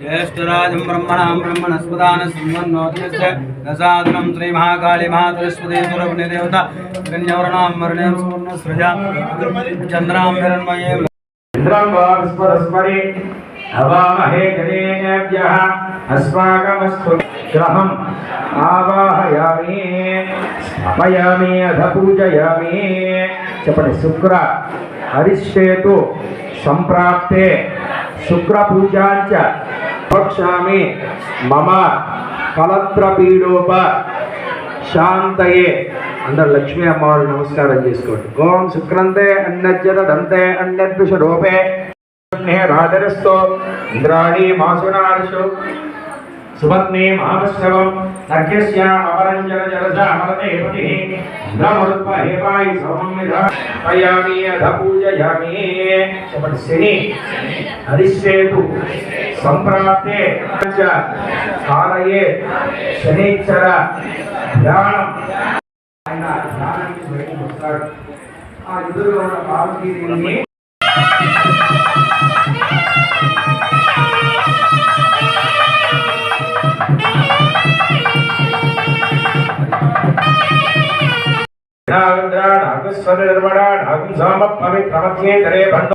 జ్యేష్ఠరాజం బ్రహ్మణాం బ్రహ్మణస్పదాన సంవన్నోతిసాదనం శ్రీ మహాకాళి మహాతురస్పదే సురపుణ్యదేవత కన్యవర్ణాం వర్ణేం సువర్ణ సృజా చంద్రాం హిరణ్మయే ఇంద్రం వా విస్మరస్మరి హవామహే గణేభ్యः అస్మాకమస్తు గ్రహం ఆవాహయామి స్థాపయామి అధ పూజయామి చెప్పండి శుక్ర హరిశ్చేతు సంప్రాప్తే శుక్రపూజాంచ పూజాంచ మమ కలత్రపీడోప శాంతయే। అందరు లక్ష్మీ అమ్మవారు నమస్కారం చేసుకోండి। ఓం శుక్రంతే అన్నజ్జత దంతే అన్నద్విష రూపే రాజరస్తో ఇంద్రాణి మాసునార్షు సువర్ణే మహావశ్రవం నర్ఘ్యస్య అపరంజన జలజ అమరతే పతి ఇంద్రమరుత్వ హేపాయి సమన్విధ పయామి అధ పూజయామి చెప్పండి శని హరిశ్చేతు సంప్రాప్తే కాలయే శనీశ్వర ధ్యానం ఆయన ధ్యానానికి బయటకు వస్తాడు. ఆ ఎదురుగా ఉన్న పార్వతీదేవిని ढागस्वर निर्मणा ढागुं सामप् पवित्रमत्ये धरे भण्ड